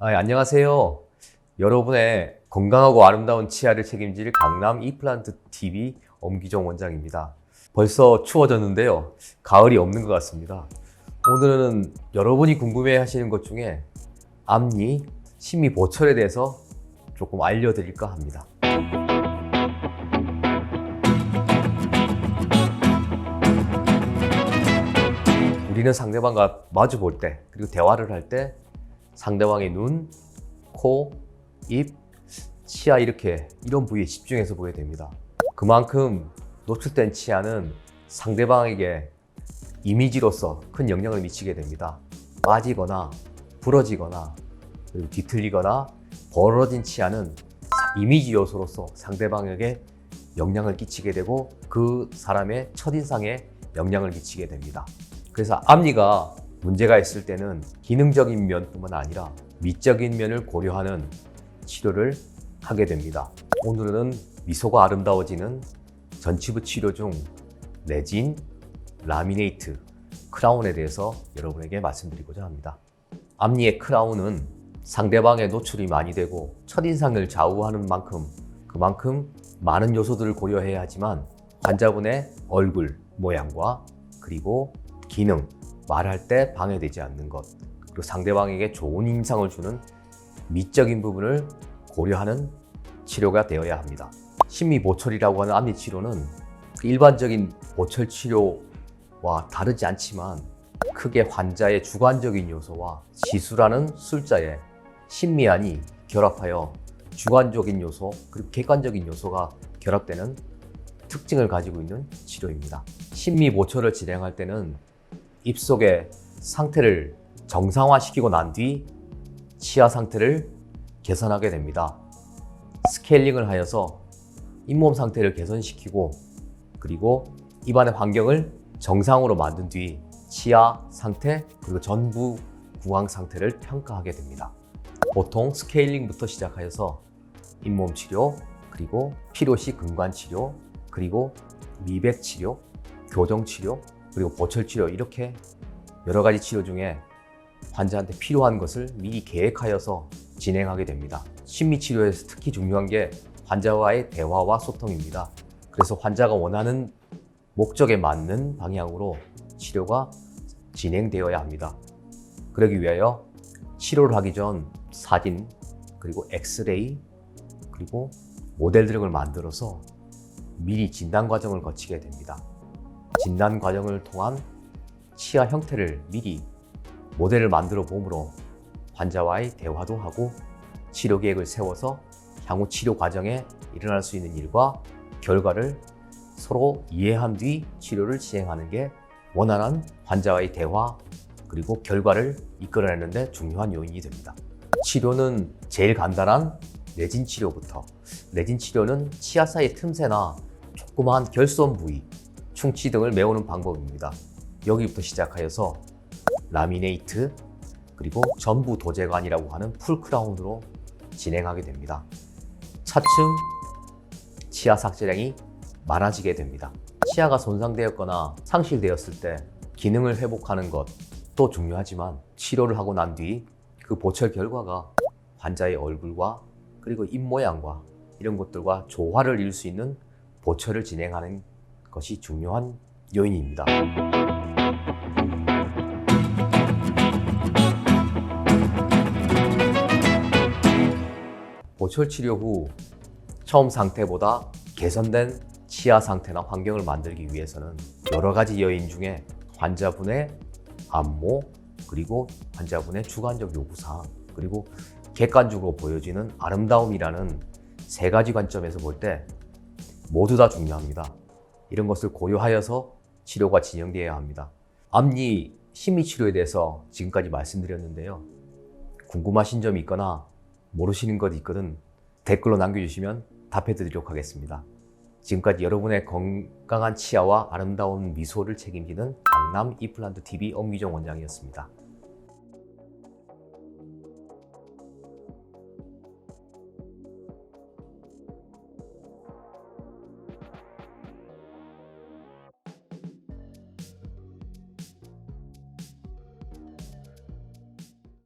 아, 예, 안녕하세요. 여러분의 건강하고 아름다운 치아를 책임질 강남 이플란트 TV 엄기정 원장입니다. 벌써 추워졌는데요. 가을이 없는 것 같습니다. 오늘은 여러분이 궁금해 하시는 것 중에 앞니, 심미 보철에 대해서 조금 알려드릴까 합니다. 우리는 상대방과 마주 볼 때, 그리고 대화를 할 때 상대방의 눈, 코, 입, 치아 이렇게 이런 부위에 집중해서 보게 됩니다. 그만큼 노출된 치아는 상대방에게 이미지로서 큰 영향을 미치게 됩니다. 빠지거나 부러지거나 그리고 뒤틀리거나 벌어진 치아는 이미지 요소로서 상대방에게 영향을 끼치게 되고 그 사람의 첫인상에 영향을 미치게 됩니다. 그래서 앞니가 문제가 있을 때는 기능적인 면뿐만 아니라 미적인 면을 고려하는 치료를 하게 됩니다. 오늘은 미소가 아름다워지는 전치부 치료 중 레진, 라미네이트, 크라운에 대해서 여러분에게 말씀드리고자 합니다. 앞니의 크라운은 상대방의 노출이 많이 되고 첫인상을 좌우하는 만큼 그만큼 많은 요소들을 고려해야 하지만 환자분의 얼굴 모양과 그리고 기능, 말할 때 방해되지 않는 것, 그리고 상대방에게 좋은 인상을 주는 미적인 부분을 고려하는 치료가 되어야 합니다. 심미 보철이라고 하는 앞니 치료는 일반적인 보철 치료와 다르지 않지만 크게 환자의 주관적인 요소와 지수라는 숫자의 심미안이 결합하여 주관적인 요소 그리고 객관적인 요소가 결합되는 특징을 가지고 있는 치료입니다. 심미 보철을 진행할 때는 입속의 상태를 정상화시키고 난 뒤 치아 상태를 개선하게 됩니다. 스케일링을 하여서 잇몸 상태를 개선시키고 그리고 입안의 환경을 정상으로 만든 뒤 치아 상태 그리고 전부 구강 상태를 평가하게 됩니다. 보통 스케일링부터 시작하여서 잇몸 치료 그리고 피로시 근관 치료 그리고 미백 치료, 교정 치료 그리고 보철 치료 이렇게 여러 가지 치료 중에 환자한테 필요한 것을 미리 계획하여서 진행하게 됩니다. 심리 치료에서 특히 중요한 게 환자와의 대화와 소통입니다. 그래서 환자가 원하는 목적에 맞는 방향으로 치료가 진행되어야 합니다. 그러기 위하여 치료를 하기 전 사진, 그리고 엑스레이, 그리고 모델 등을 만들어서 미리 진단 과정을 거치게 됩니다. 진단 과정을 통한 치아 형태를 미리 모델을 만들어 봄으로 환자와의 대화도 하고 치료 계획을 세워서 향후 치료 과정에 일어날 수 있는 일과 결과를 서로 이해한 뒤 치료를 진행하는 게 원활한 환자와의 대화 그리고 결과를 이끌어내는데 중요한 요인이 됩니다. 치료는 제일 간단한 레진 치료부터 레진 치료는 치아 사이 틈새나 조그마한 결손 부위, 충치 등을 메우는 방법입니다. 여기부터 시작하여서 라미네이트 그리고 전부 도제관이라고 하는 풀크라운으로 진행하게 됩니다. 차츰 치아 삭제량이 많아지게 됩니다. 치아가 손상되었거나 상실되었을 때 기능을 회복하는 것도 중요하지만 치료를 하고 난 뒤 그 보철 결과가 환자의 얼굴과 그리고 입 모양과 이런 것들과 조화를 이룰 수 있는 보철을 진행하는 것이 중요한 요인입니다. 보철 치료 후 처음 상태보다 개선된 치아 상태나 환경을 만들기 위해서는 여러 가지 요인 중에 환자분의 안모 그리고 환자분의 주관적 요구사항 그리고 객관적으로 보여지는 아름다움이라는 세 가지 관점에서 볼 때 모두 다 중요합니다. 이런 것을 고려하여서 치료가 진행되어야 합니다. 앞니 심리 치료에 대해서 지금까지 말씀드렸는데요. 궁금하신 점이 있거나 모르시는 것 있거든 댓글로 남겨주시면 답해 드리도록 하겠습니다. 지금까지 여러분의 건강한 치아와 아름다운 미소를 책임지는 강남 이플란트 TV 엄기정 원장이었습니다.